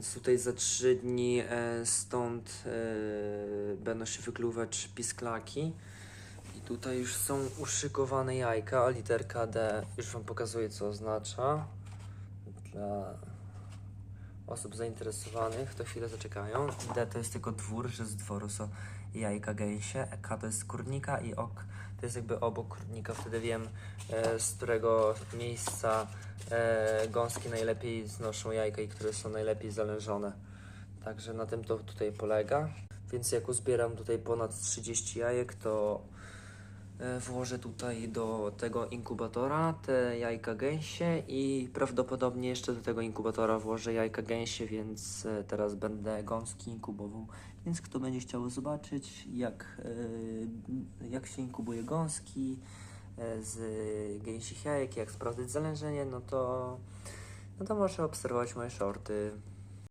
Więc tutaj za 3 dni e, stąd e, będą się wykluwać pisklaki. I tutaj już są uszykowane jajka, a literka D już Wam pokazuję, co oznacza. Dla osób zainteresowanych, to chwilę zaczekają. D to jest tylko dwór, że z dworu są jajka gęsie. K to jest kurnika i ok to jest jakby obok kurnika. Wtedy wiem, e, z którego miejsca e, gąski najlepiej znoszą jajka i które są najlepiej zalężone. Także na tym to tutaj polega. Więc jak uzbieram tutaj ponad 30 jajek, to e, włożę tutaj do tego inkubatora te jajka gęsie i prawdopodobnie jeszcze do tego inkubatora włożę jajka gęsie, więc e, teraz będę gąski inkubował. Więc kto będzie chciał zobaczyć, jak, e, jak się inkubuje gąski z gęsich jajek, jak sprawdzać zalężenie, no to, no to może obserwować moje shorty.